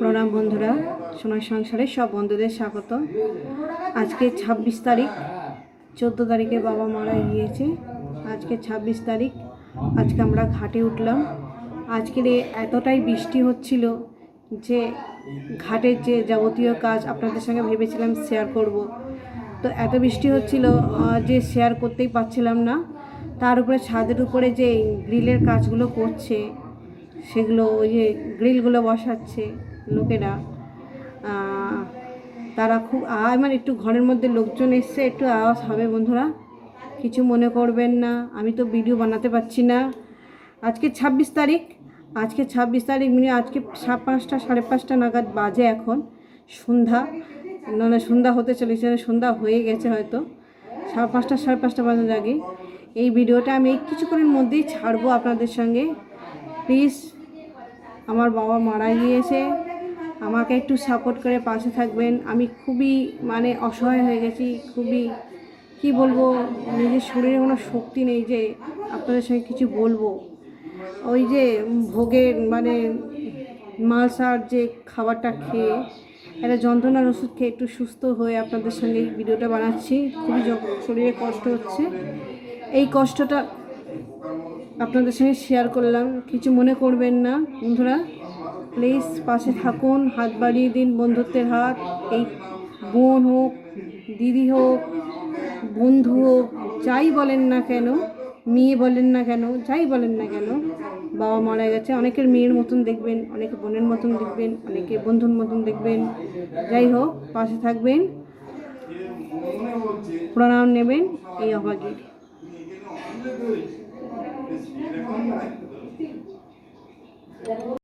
প্রণাম বন্ধুরা, সোনার সংসারে সব বন্ধুদের স্বাগত। আজকে ছাব্বিশ তারিখ, চোদ্দ তারিখে বাবা মারা গিয়েছে। আজকে ছাব্বিশ তারিখ, আজকে আমরা ঘাটে উঠলাম। আজকের এতটাই বৃষ্টি হচ্ছিল যে ঘাটের যে যাবতীয় কাজ আপনাদের সঙ্গে ভেবেছিলাম শেয়ার করব। তো এত বৃষ্টি হচ্ছিল যে শেয়ার করতেই পারছিলাম না। তার উপরে ছাদের উপরে যে গ্রিলের কাজগুলো করছে সেগুলো ওই যে গ্রিলগুলো বসাচ্ছে লোকেরা। তারা খুব আওয়াজ মানে একটু ঘরের মধ্যে লোকজন এসছে, একটু আওয়াজ হবে বন্ধুরা। কিছু মনে করবেন না, আমি তো ভিডিও বানাতে পারছি না। আজকে ছাব্বিশ তারিখ, আজকে ছাব্বিশ তারিখ, মিনি আজকে সা পাঁচটা, সাড়ে পাঁচটা নাগাদ বাজে এখন, সন্ধ্যা। মানে সন্ধ্যা হতে চলেছে, সন্ধ্যা হয়ে গেছে হয়তো। সাড়ে পাঁচটা সাড়ে পাঁচটা বাজার আগে। এই ভিডিওটা আমি কিছুক্ষণের মধ্যেই ছাড়বো আপনাদের সঙ্গে। প্লিজ, আমার বাবা মারা গিয়েছে। আমাকে একটু সাপোর্ট করে পাশে থাকবেন। আমি খুবই মানে অসহায় হয়ে গেছি। খুবই, কি বলব, নিজের শরীরে কোনো শক্তি নেই যে আপনাদের সঙ্গে কিছু বলব। ওই যে ভোগের মানে মালসার যে খাবারটা খেয়ে, একটা যন্ত্রণার ওষুধ খেয়ে একটু সুস্থ হয়ে আপনাদের সঙ্গে ভিডিওটা বানাচ্ছি। খুবই শরীরে কষ্ট হচ্ছে, এই কষ্টটা আপনাদের সঙ্গে শেয়ার করলাম। কিছু মনে করবেন না, বন্ধুরা। প্লিজ পাশে থাকুন, হাত বাড়িয়ে দিন বন্ধুত্বের হাত। এই বোন হোক, দিদি হোক, বন্ধু হোক, যাই বলেন না কেন, মেয়ে বলেন না কেন, যাই বলেন না কেন, বাবা মারা গেছে। অনেকের মেয়ের মতন দেখবেন, অনেকে বোনের মতন দেখবেন, অনেকে বন্ধুর মতন দেখবেন। যাই হোক, পাশে থাকবেন। প্রণাম নেবেন, এই অভাগীর। এরকম